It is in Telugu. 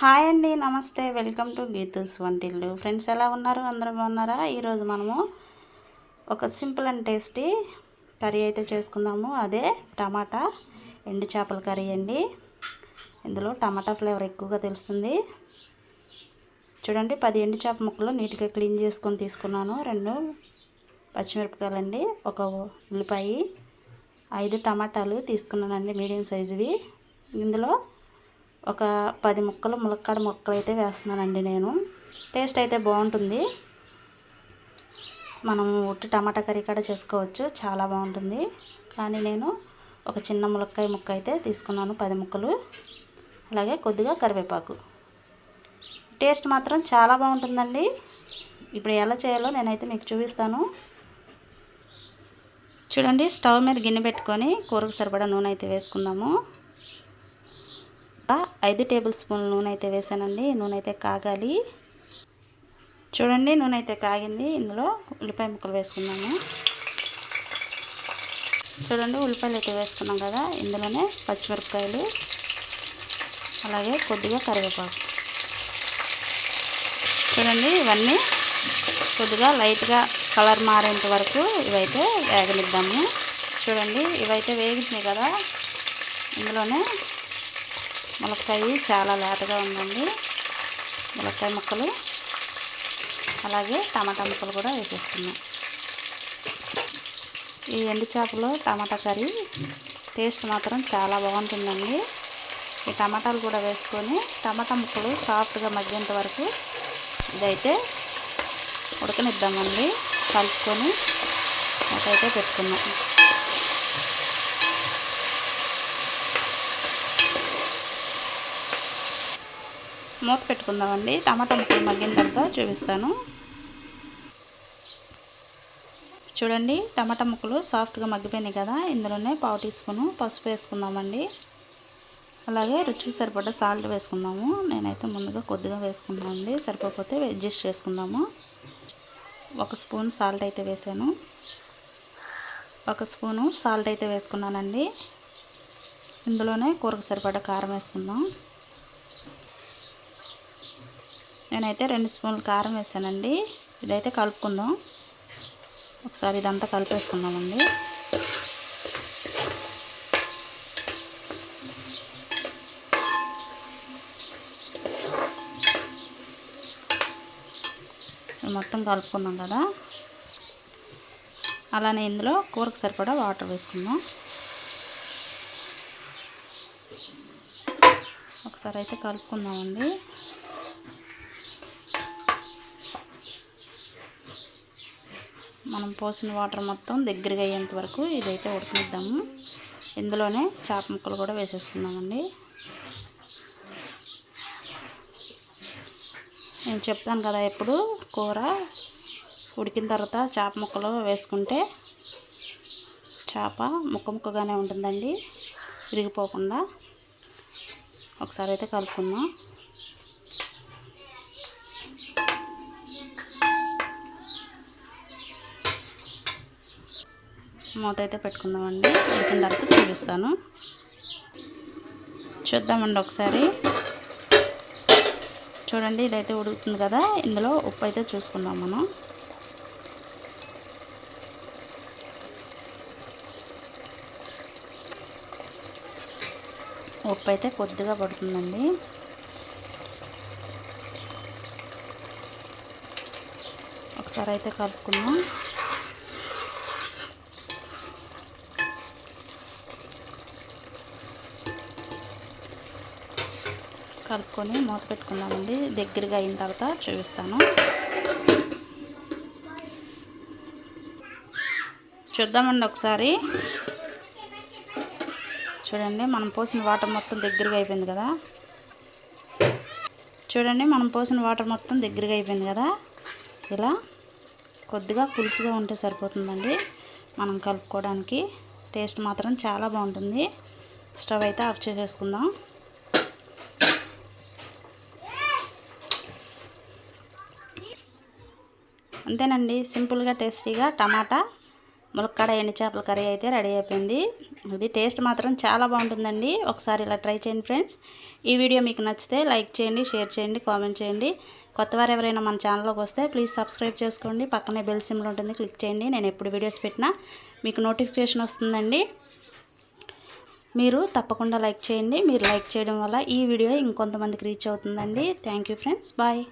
హాయ్ అండి నమస్తే. వెల్కమ్ టు గీతూస్ వంటిల్లు ఫ్రెండ్స్ ఎలా ఉన్నారు? అందరూ బాగున్నారా? ఈరోజు మనము ఒక సింపుల్ అండ్ టేస్టీ కర్రీ అయితే చేసుకుందాము. అదే టమాటా ఎండు చేపల కర్రీ అండి. ఇందులో టమాటా ఫ్లేవర్ ఎక్కువగా తెలుస్తుంది. చూడండి పది ఎండు చేప ముక్కలు నీట్గా క్లీన్ చేసుకొని తీసుకున్నాను. రెండు పచ్చిమిరపకాయలండి ఒక ఉల్లిపాయ ఐదు టమాటాలు తీసుకున్నానండి మీడియం సైజువి. ఇందులో ఒక పది ముక్కలు ములక్కాడ ముక్కలు అయితే వేస్తున్నానండి నేను. టేస్ట్ అయితే బాగుంటుంది. మనం ఉట్టి టమాటా కర్రీ కూడా చేసుకోవచ్చు. చాలా బాగుంటుంది. కానీ నేను ఒక చిన్న ములక్కాయ ముక్క అయితే తీసుకున్నాను పది ముక్కలు. అలాగే కొద్దిగా కరివేపాకు. టేస్ట్ మాత్రం చాలా బాగుంటుందండి. ఇప్పుడు ఎలా చేయాలో నేనైతే మీకు చూపిస్తాను. చూడండి స్టవ్ మీద గిన్నె పెట్టుకొని కూరకు సరిపడా నూనె అయితే వేసుకుందాము. ఐదు టేబుల్ స్పూన్ నూనె అయితే వేసానండి. నూనె అయితే కాగాలి. చూడండి నూనె అయితే కాగింది. ఇందులో ఉల్లిపాయ ముక్కలు వేసుకున్నాము చూడండి ఉల్లిపాయలు అయితే వేసుకున్నాం కదా. ఇందులోనే పచ్చిమిరపకాయలు అలాగే కొద్దిగా కరివేపాకు. చూడండి ఇవన్నీ కొద్దిగా లైట్గా కలర్ మారేంత వరకు ఇవైతే వేగనిద్దాము. చూడండి ఇవైతే వేగించినాయి కదా. ఇందులోనే ములక్కాయ చాలా లేతగా ఉందండి. ములక్కాయ ముక్కలు. అలాగే టమాటా ముక్కలు కూడా వేసేస్తున్నాం. ఈ ఎండు చేపలో టమాటా కర్రీ టేస్ట్ మాత్రం చాలా బాగుంటుందండి. ఈ టమాటాలు కూడా వేసుకొని టమాటా ముక్కలు సాఫ్ట్గా మగ్గేంత వరకు ఇదైతే ఉడకనిద్దామండి. కలుపుకొని అటైతే పెట్టుకున్నాం మూత పెట్టుకుందామండి. టమాటా ముక్కలు మగ్గిన తర్వాత చూపిస్తాను. చూడండి టమాటా ముక్కలు సాఫ్ట్గా మగ్గిపోయినాయి కదా. ఇందులోనే పావు టీ స్పూను పసుపు వేసుకుందామండి. అలాగే రుచికి సరిపడ్డ సాల్ట్ వేసుకుందాము. నేనైతే ముందుగా కొద్దిగా వేసుకున్నామండి సరిపోతే అడ్జస్ట్ చేసుకుందాము. ఒక స్పూన్ సాల్ట్ అయితే వేసాను. ఒక స్పూను సాల్ట్ అయితే వేసుకున్నానండి. ఇందులోనే కూరకు సరిపడ్డ కారం వేసుకుందాం. నేనైతే రెండు స్పూన్లు కారం వేసానండి. ఇదైతే కలుపుకుందాం. ఒకసారి ఇదంతా కలిపేసుకుందామండి. మొత్తం కలుపుకున్నాం కదా. అలానే ఇందులో కూరకు సరిపడా వాటర్ వేసుకుందాం. ఒకసారి అయితే కలుపుకుందామండి. మనం పోసిన వాటర్ మొత్తం దగ్గరగా అయ్యేంత వరకు ఇదైతే ఉడకనిద్దాము. ఇందులోనే చేప ముక్కలు కూడా వేసేసుకుందామండి. నేను చెప్తాను కదా ఎప్పుడు కూర ఉడికిన తర్వాత చేప ముక్కలు వేసుకుంటే చేప ముక్క ముక్కగానే ఉంటుందండి విరిగిపోకుండా. ఒకసారి అయితే కలుపుకుందాం. మూత అయితే పెట్టుకుందామండి. ఉడికిన తర్వాత చూపిస్తాను చూద్దామండి ఒకసారి. చూడండి ఇదైతే ఉడుకుతుంది కదా. ఇందులో ఉప్పు అయితే చూసుకుందాం మనం. ఉప్పు అయితే కొద్దిగా పడుతుందండి. ఒకసారి అయితే కలుపుకుందాం. కలుపుకొని మూత పెట్టుకుందామండి. దగ్గరగా అయిన తర్వాత చూపిస్తాను. చూద్దామండి ఒకసారి. చూడండి మనం పోసిన వాటర్ మొత్తం దగ్గరగా అయిపోయింది కదా. చూడండి మనం పోసిన వాటర్ మొత్తం దగ్గరగా అయిపోయింది కదా. ఇలా కొద్దిగా పులుసుగా ఉంటే సరిపోతుందండి మనం కలుపుకోవడానికి. టేస్ట్ మాత్రం చాలా బాగుంటుంది. స్టవ్ అయితే ఆఫ్ చేసేసుకుందాం. అంతేనండి సింపుల్గా టేస్టీగా టమాటా ములక్కాడ ఎండి చేపల కర్రీ అయితే రెడీ అయిపోయింది. ఇది టేస్ట్ మాత్రం చాలా బాగుంటుందండి. ఒకసారి ఇలా ట్రై చేయండి ఫ్రెండ్స్. ఈ వీడియో మీకు నచ్చితే లైక్ చేయండి షేర్ చేయండి కామెంట్ చేయండి. కొత్తవారు ఎవరైనా మన ఛానల్లోకి వస్తే ప్లీజ్ సబ్స్క్రైబ్ చేసుకోండి. పక్కనే బెల్ సిమ్లో ఉంటుంది క్లిక్ చేయండి. నేను ఎప్పుడు వీడియోస్ పెట్టినా మీకు నోటిఫికేషన్ వస్తుందండి. మీరు తప్పకుండా లైక్ చేయండి. మీరు లైక్ చేయడం వల్ల ఈ వీడియో ఇంకొంతమందికి రీచ్ అవుతుందండి. Thank you friends. బాయ్.